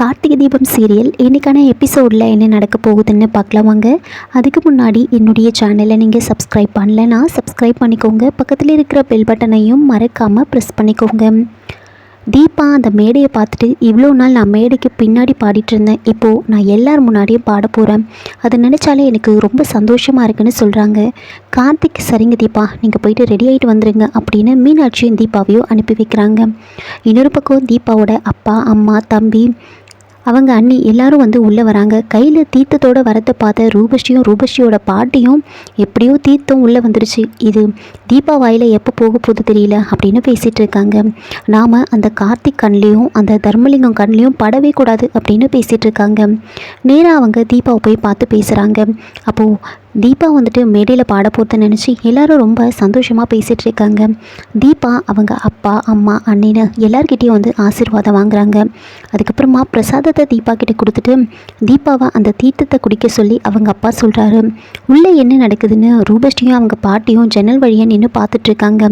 Karthigai Deepam serial. இன்றைக்கான எபிசோடில் என்ன நடக்க போகுதுன்னு பார்க்கலாம் வாங்க. அதுக்கு முன்னாடி என்னுடைய சேனலை நீங்கள் சப்ஸ்கிரைப் பண்ணலைன்னா சப்ஸ்கிரைப் பண்ணிக்கோங்க. பக்கத்தில் இருக்கிற பெல் பட்டனையும் மறக்காமல் ப்ரெஸ் பண்ணிக்கோங்க. தீபா அந்த மேடையை பார்த்துட்டு இவ்வளோ நாள் நான் மேடைக்கு பின்னாடி பாடிட்டு இருந்தேன். இப்போது நான் எல்லார் முன்னாடியும் பாட போகிறேன் அதை நினச்சாலே எனக்கு ரொம்ப சந்தோஷமாக இருக்குன்னு சொல்கிறாங்க கார்த்திக் சரிங்க தீபா நீங்கள் போயிட்டு ரெடி ஆகிட்டு வந்துடுங்க அப்படின்னு மீனாட்சியும் தீபாவையும் அனுப்பி வைக்கிறாங்க. இன்னொரு பக்கம் தீபாவோட அப்பா அம்மா தம்பி அவங்க அண்ணி எல்லாரும் வந்து உள்ளே வராங்க. கையில் தீர்த்தத்தோட வரத்தை பார்த்த ரூபஸ்ரீயும் ரூபஸ்ரீயோட பாட்டியும் எப்படியோ தீர்த்தம் உள்ளே வந்துடுச்சு இது தீபாவாயில் எப்போ போக போகுது தெரியல அப்படின்னு பேசிகிட்டு இருக்காங்க. நாம் அந்த கார்த்திக் கண்லேயும் அந்த தர்மலிங்கம் கண்லேயும் படவே கூடாது அப்படின்னு பேசிகிட்டு இருக்காங்க. நேராக அவங்க தீபாவை போய் பார்த்து பேசுகிறாங்க அப்போது தீபா வந்துட்டு மேடையில் பாட போகிறத நினச்சி எல்லாரும் ரொம்ப சந்தோஷமாக பேசிகிட்டு இருக்காங்க. தீபா அவங்க அப்பா அம்மா அண்ணின்னு எல்லார்கிட்டேயும் வந்து ஆசீர்வாதம் வாங்குறாங்க. அதுக்கப்புறமா பிரசாதத்தை தீபா கிட்டே கொடுத்துட்டு தீபாவை அந்த தீர்த்தத்தை குடிக்க சொல்லி அவங்க அப்பா சொல்கிறாரு உள்ளே என்ன நடக்குதுன்னு ரூபஸ்டியும் அவங்க பாட்டியும் ஜன்னல் வழியாக நின்று பார்த்துட்ருக்காங்க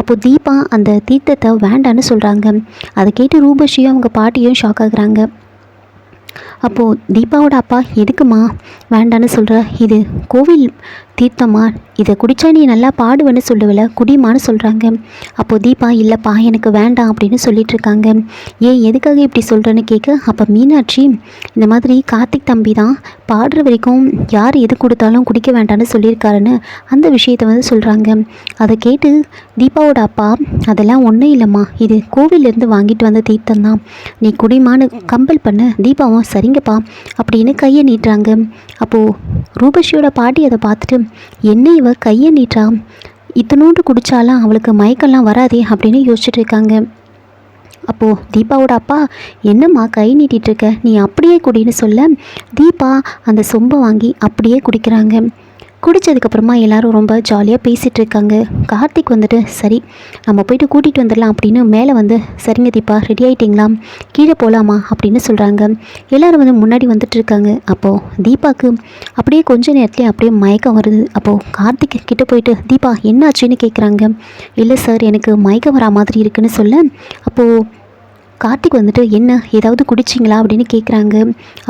அப்போது தீபா அந்த தீர்த்தத்தை வேண்டான்னு சொல்கிறாங்க அதை கேட்டு ரூபஸ்டியும் அவங்க பாட்டியும் ஷாக் ஆகுறாங்க. அப்போது தீபாவோட அப்பா எதுக்குமா? வேண்டான்னு சொல்கிற இது கோவில் தீர்த்தமா? இதை குடித்தா நீ நல்லா பாடுவேன்னு சொல்லுவல குடிமான்னு சொல்கிறாங்க அப்போது தீபா இல்லைப்பா எனக்கு வேண்டாம் அப்படின்னு சொல்லிட்டு இருக்காங்க ஏன் எதுக்காக இப்படி சொல்கிறேன்னு கேட்க அப்போ மீனாட்சி இந்த மாதிரி கார்த்திக் தம்பி தான் பாடுற வரைக்கும் யார் எது கொடுத்தாலும் குடிக்க வேண்டாம்னு சொல்லியிருக்காருன்னு அந்த விஷயத்தை வந்து சொல்கிறாங்க அதை கேட்டு தீபாவோட அப்பா அதெல்லாம் ஒன்றும் இல்லைம்மா. இது கோவிலேருந்து வாங்கிட்டு வந்த தீர்த்தம் தான். நீ குடிமான்னு கம்பல் பண்ண. தீபாவும் சரிங்கப்பா. அப்படின்னு கையை நீட்டுறாங்க. அப்போது ரூபஷியோட பாட்டி அதை பார்த்துட்டு என்ன இவ? கையை நீட்டா இத்தனோண்டு குடித்தாலாம் அவளுக்கு மயக்கெல்லாம் வராதே அப்படின்னு யோசிச்சுட்டு இருக்காங்க. அப்போது தீபாவோட அப்பா என்னம்மா கை நீட்டிகிட்ருக்க நீ அப்படியே குடின்னு சொல்ல? தீபா அந்த சொம்பை வாங்கி அப்படியே குடிக்கிறாங்க. குடித்ததுக்கப்புறமா எல்லோரும் ரொம்ப ஜாலியாக பேசிகிட்டு இருக்காங்க கார்த்திக் வந்துட்டு சரி நம்ம போயிட்டு கூட்டிகிட்டு வந்துடலாம் அப்படின்னு மேலே வந்து சரிங்க தீபா ரெடி ஆகிட்டிங்களா கீழே போகலாமா அப்படின்னு சொல்கிறாங்க எல்லோரும் வந்து முன்னாடி வந்துட்டு இருக்காங்க அப்போது தீபாவுக்கு அப்படியே கொஞ்ச நேரத்துலேயே அப்படியே மயக்கம் வருது. அப்போது கார்த்திக் கிட்டே போயிட்டு தீபா என்னாச்சுன்னு கேட்குறாங்க இல்லை சார் எனக்கு மயக்கம் வரா மாதிரி இருக்குன்னு சொல்ல. அப்போது கார்த்திக் வந்துட்டு என்ன ஏதாவது குடிச்சிங்களா? அப்படின்னு கேட்குறாங்க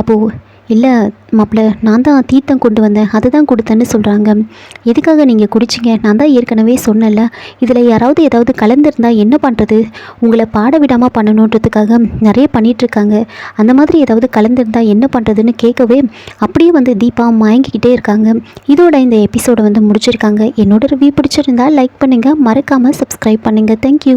அப்போது இல்லை மாப்பிள்ள நான் தான் தீர்த்தம் கொண்டு வந்தேன். அதை தான் கொடுத்தேன்னு சொல்கிறாங்க எதுக்காக நீங்கள் குடிச்சிங்க? நான் தான் ஏற்கனவே சொன்னேன்ல. இதில் யாராவது ஏதாவது கலந்துருந்தா என்ன பண்ணுறது உங்களை பாட விடாமல் பண்ணணுன்றதுக்காக நிறைய பண்ணிகிட்ருக்காங்க அந்த மாதிரி ஏதாவது கலந்துருந்தா என்ன பண்ணுறதுன்னு கேட்கவே அப்படியே வந்து தீபா மயங்கிக்கிட்டே இருக்காங்க. இதோட இந்த எபிசோடை வந்து முடிச்சிருக்காங்க. என்னோட ரிவ்யூ பிடிச்சிருந்தா லைக் பண்ணுங்கள் மறக்காமல் சப்ஸ்கிரைப் பண்ணுங்கள் தேங்க்யூ